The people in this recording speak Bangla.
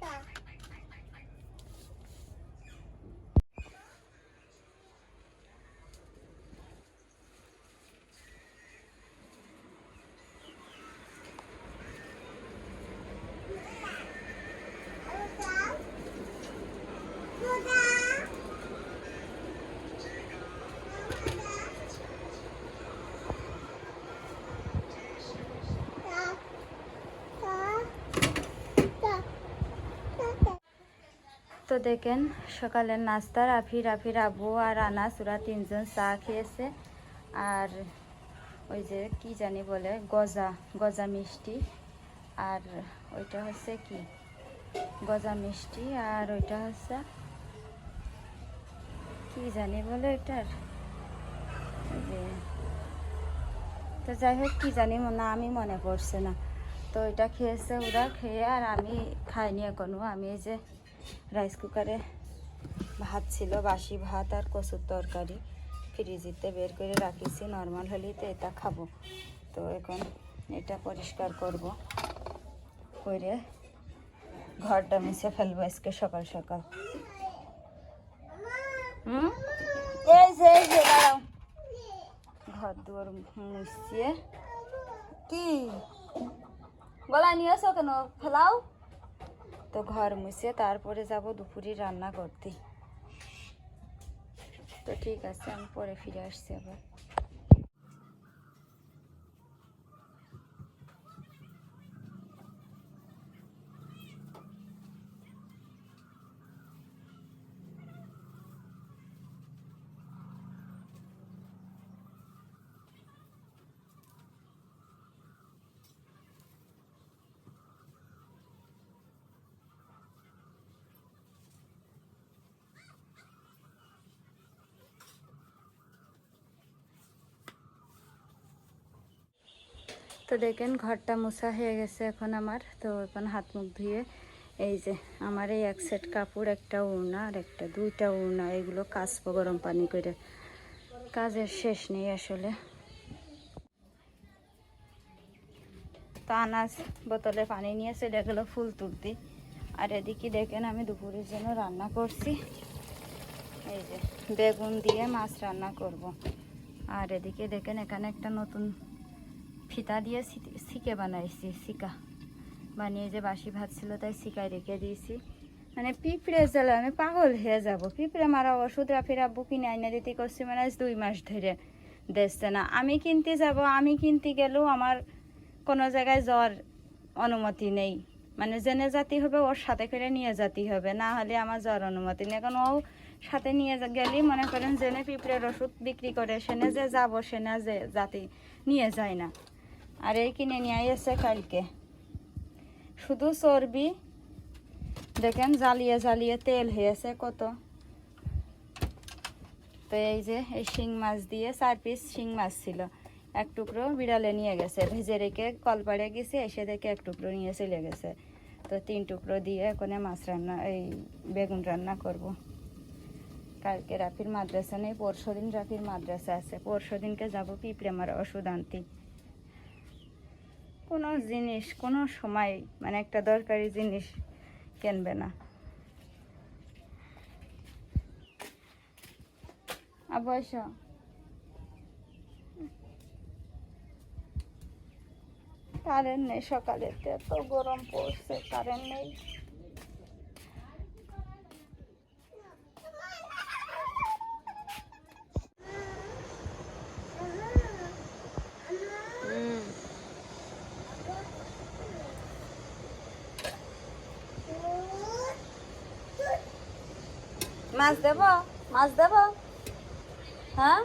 Bye. দেখেন, সকালের নাস্তা, রাফি, রাফির আব্বু আর আনাস ওরা তিনজন চা খেয়েছে। আর ওই যে কি জানি বলে, গজা গজা মিষ্টি। আর ওইটা হচ্ছে কি? গজা মিষ্টি আর ওইটা হচ্ছে কি জানি বলে ওইটার? তো যাই হোক, কি জানি না, আমি মনে পড়ছে না। তো এটা খেয়েছে ওরা, খেয়ে আর আমি খাইনি এখনও। আমি এই যে রাইস কুকারে ভাত ছিল, বাসি ভাত আর কচুর তরকারি। ফ্রিজিতে বের করে রাখিছি নর্মাল হলেই তো এটা খাব। তো এখন এটা পরিষ্কার করব। করে ঘরটা মিশে ফেলব আজকে সকাল সকাল। হুম? এই ঘর দুয়ার মুছিয়ে। কি? গলা নিয়ে আসো কেন? ফেলাও। তো ঘর মুছে তারপরে যাব দুপুরে রান্না করতে। তো ঠিক আছে, আমি পরে ফিরে আসছি আবার। তো দেখেন ঘরটা মোছা হয়ে গেছে এখন আমার। তো এখন হাত মুখ ধুয়ে এই যে আমার এই এক সেট কাপড়, একটা উড়না আর একটা দুইটা উড়না এগুলো কাচবো গরম পানি করে। কাজের শেষ নেই আসলে। তো আনাজ বোতলে পানি নিয়ে চলে গেলো ফুল তুলতে। আর এদিকে দেখেন আমি দুপুরের জন্য রান্না করছি। এই যে বেগুন দিয়ে মাছ রান্না করব। আর এদিকে দেখেন এখানে একটা নতুন ফিতা দিয়ে সিকে বানাইছি সিকা বানিয়ে যে বাসি ভাত ছিল তাই সিকায় রেখে দিয়েছি। মানে পিঁপড়ে জ্বালা, আমি পাগল হয়ে যাব। পিঁপড়ে মারা ওষুধ রাফির আব্বু কিনে আইনা দিতে করছি মানে দুই মাস ধরে দেখছে না। আমি কিনতে যাব, আমি কিনতে গেলেও আমার কোনো জায়গায় যাওয়ার অনুমতি নেই। মানে জেনে জাতি হবে, ওর সাথে করে নিয়ে যেতে হবে। না হলে আমার যাওয়ার অনুমতি নেই। এখন ও সাথে নিয়ে গেলেই মনে করেন জেনে পিঁপড়ের ওষুধ বিক্রি করে সেনে যে যাব সেনে যে জাতি নিয়ে যায় না। আর এই কিনে নিয়ে এসে কালকে। শুধু চর্বি, দেখেন জ্বালিয়ে জ্বালিয়ে তেল হয়েছে কত। তো এই যে, এই শিং মাছ দিয়ে চার পিস শিং মাছ ছিল। এক টুকরো বিড়ালে নিয়ে গেছে, ভেজে রেখে কলপাড়ে গেছে, এসে দেখে এক টুকরো নিয়ে চলে গেছে। তো তিন টুকরো দিয়ে এখন মাছ রান্না, এই বেগুন রান্না করব। কালকে রাফির মাদ্রাসা নেই পরশু দিন রাফির মাদ্রাসা আছে। পরশু দিনকে যাব পিঁপড়ে মারা ওষুধ আনতে। কোনো জিনিস, কোনো সময় মানে একটা দরকারি জিনিস কিনবে না। অবশ্য কারেন্ট নেই সকালে এত গরম পড়ছে, কারেন্ট নেই। মাছ দেব? মাছ দেব? হ্যাঁ?